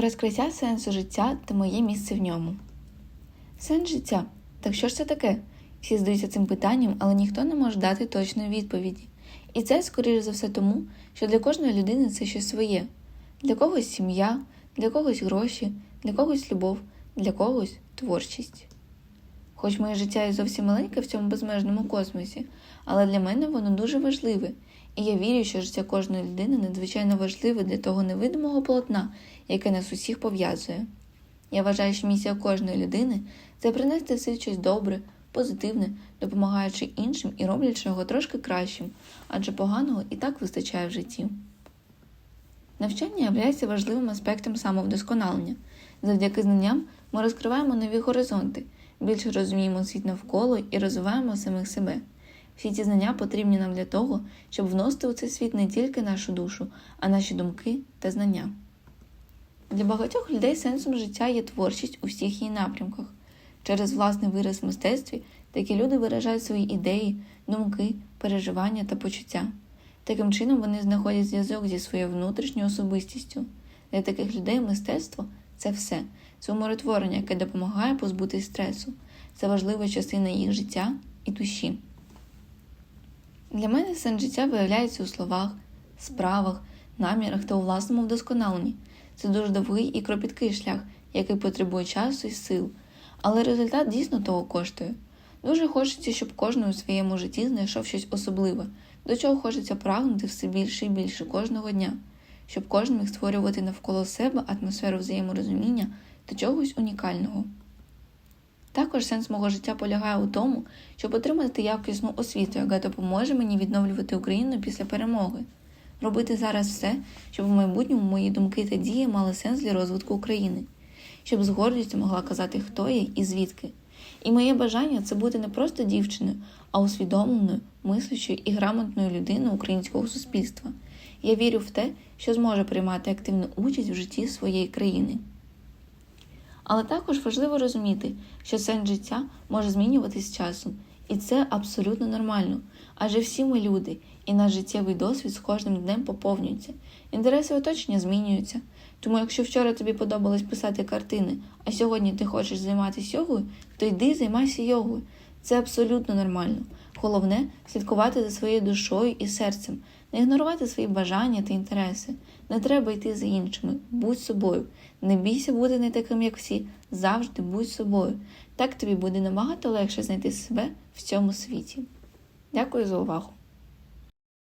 Розкриття сенсу життя та моє місце в ньому. Сенс життя. Так що ж це таке? Всі здаються цим питанням, але ніхто не може дати точної відповіді. І це, скоріше за все, тому, що для кожної людини це щось своє. Для когось сім'я, для когось гроші, для когось любов, для когось творчість. Хоч моє життя і зовсім маленьке в цьому безмежному космосі, але для мене воно дуже важливе, і я вірю, що життя кожної людини надзвичайно важливе для того невидимого полотна, яке нас усіх пов'язує. Я вважаю, що місія кожної людини це принести в світ щось добре, позитивне, допомагаючи іншим і роблячи його трошки кращим, адже поганого і так вистачає в житті. Навчання є важливим аспектом самовдосконалення. Завдяки знанням ми розкриваємо нові горизонти, більше розуміємо світ навколо і розвиваємо самих себе. Всі ці знання потрібні нам для того, щоб вносити у цей світ не тільки нашу душу, а наші думки та знання. Для багатьох людей сенсом життя є творчість у всіх її напрямках. Через власний вираз в мистецтві такі люди виражають свої ідеї, думки, переживання та почуття. Таким чином вони знаходять зв'язок зі своєю внутрішньою особистістю. Для таких людей мистецтво це все, це умиротворення, яке допомагає позбутись стресу. Це важлива частина їх життя і душі. Для мене сенс життя виявляється у словах, справах, намірах та у власному вдосконаленні. Це дуже довгий і кропіткий шлях, який потребує часу і сил, але результат дійсно того коштує. Дуже хочеться, щоб кожен у своєму житті знайшов щось особливе, до чого хочеться прагнути все більше і більше кожного дня, щоб кожен міг створювати навколо себе атмосферу взаєморозуміння та чогось унікального. Також сенс мого життя полягає у тому, щоб отримати якісну освіту, яка допоможе мені відновлювати Україну після перемоги, робити зараз все, щоб в майбутньому мої думки та дії мали сенс для розвитку України, щоб з гордістю могла казати, хто я і звідки. І моє бажання це бути не просто дівчиною, а усвідомленою, мислячою і грамотною людиною українського суспільства. Я вірю в те, що зможе приймати активну участь в житті своєї країни. Але також важливо розуміти, що сенс життя може змінюватись з часом, і це абсолютно нормально. Адже всі ми люди, і наш життєвий досвід з кожним днем поповнюється, інтереси оточення змінюються. Тому, якщо вчора тобі подобалось писати картини, а сьогодні ти хочеш займатися йогою, то йди займайся йогою. Це абсолютно нормально. Головне слідкувати за своєю душою і серцем, не ігнорувати свої бажання та інтереси. Не треба йти за іншими, будь собою. Не бійся бути не таким, як всі. Завжди будь собою. Так тобі буде набагато легше знайти себе в цьому світі. Дякую за увагу!